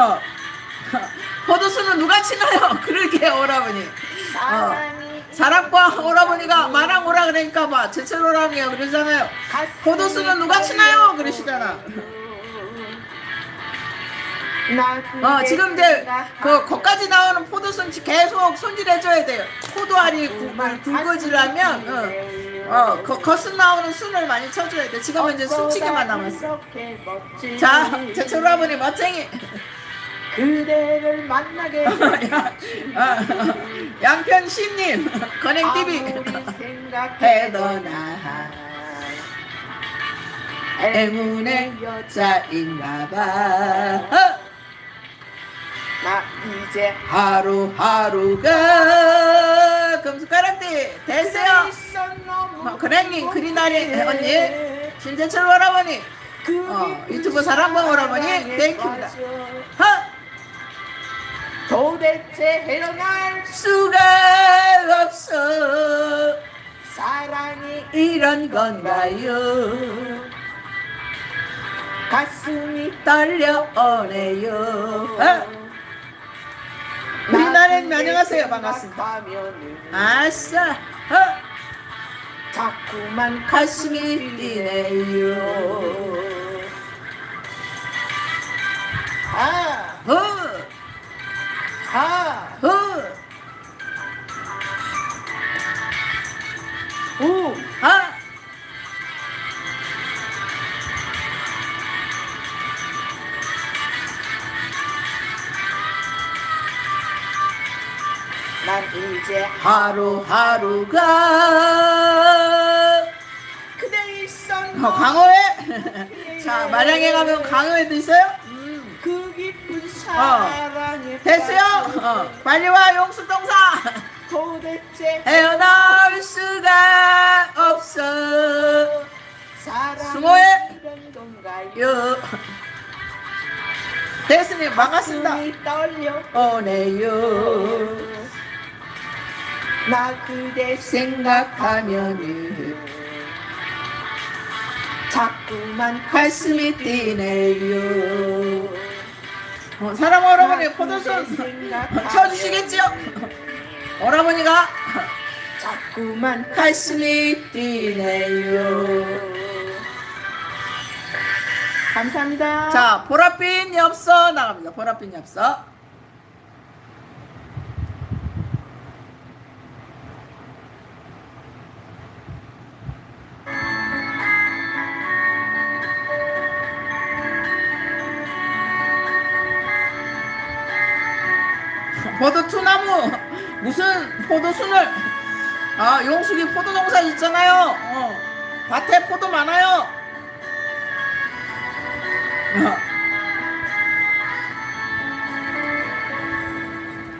어. 포도수는 누가 치나요? 그러게 오라버니. 사랑이 사랑과 오라버니가 마랑 오라 그러니까 봐 제철 오라버니가 그러잖아요. 포도수는 누가 치나요? 그러시잖아. 어 지금 이제 그 거기까지 나오는 포도순 계속 손질해줘야 돼요. 포도알이 굵- 굵어지려면 어, 어 거, 거순 나오는 순을 많이 쳐줘야 돼. 지금은 이제 순치기만 남았어. 자 제철 오라버니 멋쟁이. 그대를 만나게 아, 양편 신님 건행 TV. 해도 나. 행운의 여자인가봐. 어, 나 이제 하루하루가 금숟가락띠 됐어요. 어, 건행님 그리나리 언니 신재철 오라버니. 어, 유튜브 사랑방 오라버니 땡큐입니다. 어, 도대체 헤어날 수가 없어. 사랑이 이런 건가요? 가슴이 떨려오네요. 어? 우리나라님 안녕하세요. 반갑습니다. 아싸. 어? 자꾸만 가슴이 뛰네요 난 이제 하루하루가 그대 있었 어, 강호에 자 마량에 가면 강호에도 있어요? 음. 그 깊은 사랑에 됐어요? 어, 빨리 와 용수동사 도대체 헤어나올 수가 없어 수고해. 이런 건가요? 요 대스님 반갑습니다 가슴이 떨려 오네요 나 그대 생각하면은 자꾸만 가슴이 뛰네요. 어, 사랑 오라버니 포도순 쳐주시겠지요? 오라버니가? 자꾸만 가슴이 뛰네요. 감사합니다. 자 보랏빛 엽서 나갑니다. 보랏빛 엽서 포도 투나무. 무슨 포도순을. 아 용숙이 포도 농사 있잖아요. 어, 밭에 포도 많아요.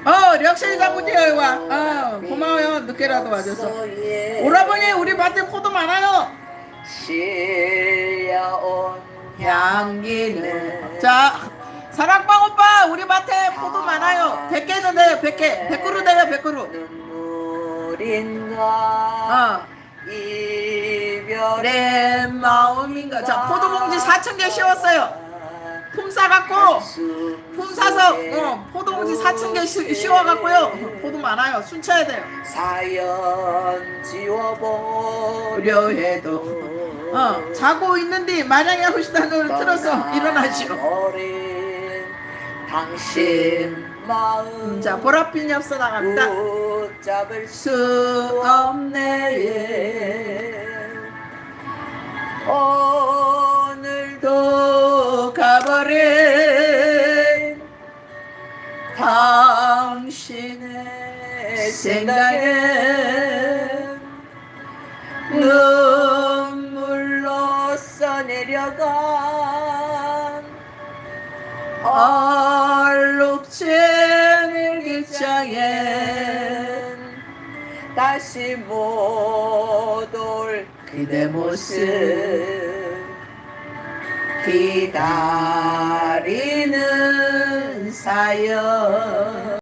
어 력실 장군님 와 어, 고마워요 늦게라도 와줘서. 오라버니 우리 밭에 포도 많아요. 실려온 향기는. 자 사랑방 오빠 우리 밭에 포도 많아요. 100개는 돼요 100개 100그루 돼요 100그루 눈물인가? 어. 이별의 내 마음인가? 자 포도 봉지 4,000개 씌웠어요. 품 싸갖고 품 사서 어, 포도 봉지 4,000개 씌- 씌워갖고요. 포도 많아요. 순 쳐야 돼요. 사연 지워보려. 우려 해도. 어 자고 있는데 마냥이 하고 싶다는 틀어서 일어나시오 당신 마음 자 보랏빛 엽서 나갑니다. 붙잡을 수수 없네. 오늘도 가버린 당신의 생각에 눈물로 써내려간 얼 일기장엔 다시 못 올 그대 모습 기다리는 사연